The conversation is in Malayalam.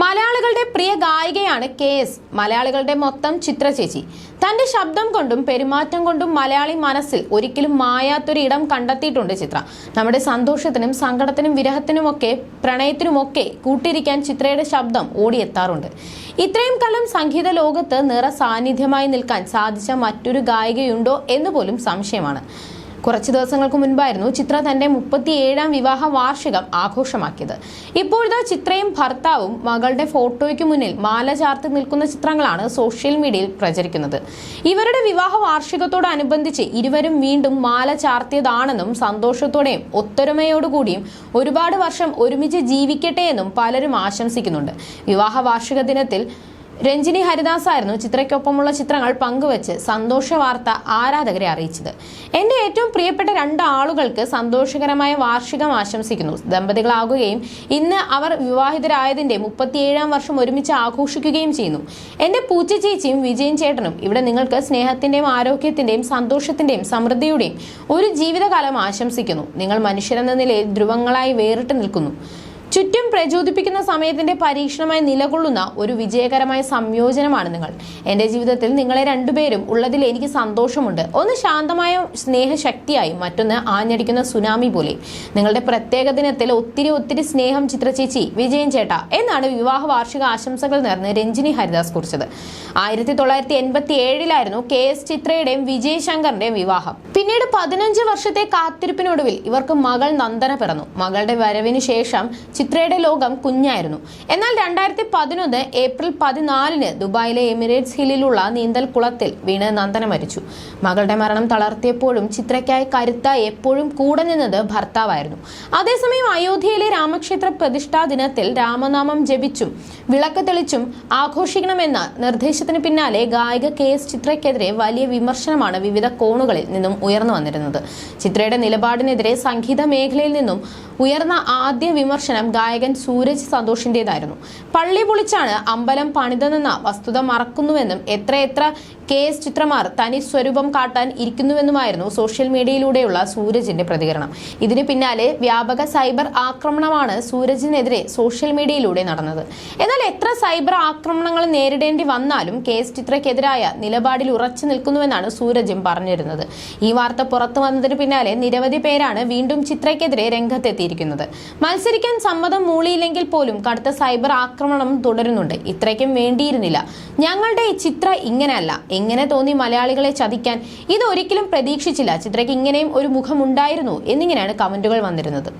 മലയാളികളുടെ പ്രിയ ഗായികയാണ് കെ എസ്. മലയാളികളുടെ മൊത്തം ചിത്രചേച്ചി തന്റെ ശബ്ദം കൊണ്ടും പെരുമാറ്റം കൊണ്ടും മലയാളി മനസ്സിൽ ഒരിക്കലും മായാത്തൊരു ഇടം കണ്ടെത്തിയിട്ടുണ്ട് ചിത്ര. നമ്മുടെ സന്തോഷത്തിനും സങ്കടത്തിനും വിരഹത്തിനുമൊക്കെ പ്രണയത്തിനുമൊക്കെ കൂട്ടിരിക്കാൻ ചിത്രയുടെ ശബ്ദം ഓടിയെത്താറുണ്ട്. ഇത്രയും കാലം സംഗീത ലോകത്ത് നിറ സാന്നിധ്യമായി നിൽക്കാൻ സാധിച്ച മറ്റൊരു ഗായികയുണ്ടോ എന്ന് പോലും സംശയമാണ്. കുറച്ച് ദിവസങ്ങൾക്ക് മുൻപായിരുന്നു ചിത്ര തന്റെ മുപ്പത്തിയേഴാം വിവാഹ വാർഷികം ആഘോഷമാക്കിയത്. ഇപ്പോഴത്തെ ചിത്രയും ഭർത്താവും മകളുടെ ഫോട്ടോയ്ക്ക് മുന്നിൽ മാല ചാർത്തി നിൽക്കുന്ന ചിത്രങ്ങളാണ് സോഷ്യൽ മീഡിയയിൽ പ്രചരിക്കുന്നത്. ഇവരുടെ വിവാഹ വാർഷികത്തോടനുബന്ധിച്ച് ഇരുവരും വീണ്ടും മാല ചാർത്തിയതാണെന്നും സന്തോഷത്തോടെയും ഒത്തൊരുമയോടുകൂടിയും ഒരുപാട് വർഷം ഒരുമിച്ച് ജീവിക്കട്ടെ എന്നും പലരും ആശംസിക്കുന്നുണ്ട്. വിവാഹ വാർഷിക ദിനത്തിൽ രഞ്ജിനി ഹരിദാസായിരുന്നു ചിത്രയ്ക്കൊപ്പമുള്ള ചിത്രങ്ങൾ പങ്കുവച്ച് സന്തോഷ വാർത്ത ആരാധകരെ അറിയിച്ചത്. എന്റെ ഏറ്റവും പ്രിയപ്പെട്ട രണ്ട് ആളുകൾക്ക് സന്തോഷകരമായ വാർഷികം ആശംസിക്കുന്നു. ദമ്പതികളാകുകയും ഇന്ന് അവർ വിവാഹിതരായതിന്റെ മുപ്പത്തിയേഴാം വർഷം ഒരുമിച്ച് ആഘോഷിക്കുകയും ചെയ്യുന്നു. എന്റെ പൂച്ച ചേച്ചിയും വിജയൻ ചേട്ടനും ഇവിടെ നിങ്ങൾക്ക് സ്നേഹത്തിന്റെയും ആരോഗ്യത്തിന്റെയും സന്തോഷത്തിന്റെയും സമൃദ്ധിയുടെയും ഒരു ജീവിതകാലം ആശംസിക്കുന്നു. നിങ്ങൾ മനുഷ്യരെന്ന നിലയിൽ ധ്രുവങ്ങളായി വേറിട്ട് നിൽക്കുന്നു. ചുറ്റും പ്രചോദിപ്പിക്കുന്ന സമയത്തിന്റെ പരീക്ഷണമായി നിലകൊള്ളുന്ന ഒരു വിജയകരമായ സംയോജനമാണ് നിങ്ങൾ. എന്റെ ജീവിതത്തിൽ നിങ്ങളെ രണ്ടുപേരും ഉള്ളതിൽ എനിക്ക് സന്തോഷമുണ്ട്. ഒന്ന് ശാന്തമായ സ്നേഹശക്തിയായി മറ്റൊന്ന് ആഞ്ഞടിക്കുന്ന സുനാമി പോലെ. നിങ്ങളുടെ പ്രത്യേക ദിനത്തിൽ ഒത്തിരി ഒത്തിരി സ്നേഹം ചിത്രചേച്ചി വിജയൻ ചേട്ട എന്നാണ് വിവാഹ വാർഷിക ആശംസകൾ നേർന്ന് രഞ്ജിനി ഹരിദാസ് കുറിച്ചത്. ആയിരത്തി തൊള്ളായിരത്തി എൺപത്തി ഏഴിലായിരുന്നു കെ എസ് ചിത്രയുടെയും വിജയ് ശങ്കറിന്റെയും വിവാഹം. പിന്നീട് പതിനഞ്ച് വർഷത്തെ കാത്തിരിപ്പിനൊടുവിൽ ഇവർക്ക് മകൾ നന്ദന പിറന്നു. മകളുടെ വരവിന് ശേഷം ചിത്രയുടെ ലോകം കുഞ്ഞായിരുന്നു. എന്നാൽ രണ്ടായിരത്തി പതിനൊന്ന് ഏപ്രിൽ പതിനാലിന് ദുബായിലെ എമിറേറ്റ്സ് ഹില്ലിലുള്ള നീന്തൽ കുളത്തിൽ വീണ് നന്ദന മരിച്ചു. മകളുടെ മരണം തളർത്തിയപ്പോഴും ചിത്രയ്ക്കായി കരുത്ത എപ്പോഴും കൂടെ നിന്നത് ഭർത്താവായിരുന്നു. അതേസമയം അയോധ്യയിലെ രാമക്ഷേത്ര പ്രതിഷ്ഠാ ദിനത്തിൽ രാമനാമം ജപിച്ചും വിളക്ക് തെളിച്ചും ആഘോഷിക്കണമെന്ന നിർദ്ദേശത്തിന് പിന്നാലെ ഗായിക കെ എസ് ചിത്രയ്ക്കെതിരെ വലിയ വിമർശനമാണ് വിവിധ കോണുകളിൽ നിന്നും ഉയർന്നു വന്നിരുന്നത്. ചിത്രയുടെ നിലപാടിനെതിരെ സംഗീത മേഖലയിൽ നിന്നും ഉയർന്ന ആദ്യ വിമർശനം ഗായകൻ സൂരജ് സന്തോഷിന്റേതായിരുന്നു. പള്ളി പൊളിച്ചാണ് അമ്പലം പണിതെന്ന വസ്തുത മറക്കുന്നുവെന്നും എത്രയെത്ര കെ എസ് ചിത്രമാർ തനി സ്വരൂപം കാട്ടാൻ ഇരിക്കുന്നുവെന്നുമായിരുന്നു സോഷ്യൽ മീഡിയയിലൂടെയുള്ള സൂരജിന്റെ പ്രതികരണം. ഇതിന് പിന്നാലെ വ്യാപക സൈബർ ആക്രമണമാണ് സൂരജിനെതിരെ സോഷ്യൽ മീഡിയയിലൂടെ നടന്നത്. എന്നാൽ എത്ര സൈബർ ആക്രമണങ്ങൾ നേരിടേണ്ടി വന്നാലും കെ എസ് ചിത്രയ്ക്കെതിരായ നിലപാടിൽ ഉറച്ചു നിൽക്കുന്നുവെന്നാണ് സൂരജും പറഞ്ഞിരുന്നത്. ഈ വാർത്ത പുറത്തു വന്നതിന് പിന്നാലെ നിരവധി പേരാണ് വീണ്ടും ചിത്രയ്ക്കെതിരെ രംഗത്തെത്തിയിരിക്കുന്നത്. മത്സരിക്കാൻ സമ്മതം മൂളിയില്ലെങ്കിൽ പോലും കടുത്ത സൈബർ ആക്രമണം തുടരുന്നുണ്ട്. ഇത്രയ്ക്കും വേണ്ടിയിരുന്നില്ല. ഞങ്ങളുടെ ഈ ചിത്ര ഇങ്ങനെയല്ല. എങ്ങനെ തോന്നി മലയാളികളെ ചതിക്കാൻ? ഇത് ഒരിക്കലും പ്രതീക്ഷിച്ചില്ല. ചിത്രയ്ക്ക് ഇങ്ങനെയും ഒരു മുഖമുണ്ടായിരുന്നു എന്നിങ്ങനെയാണ് കമന്റുകൾ വന്നിരുന്നത്.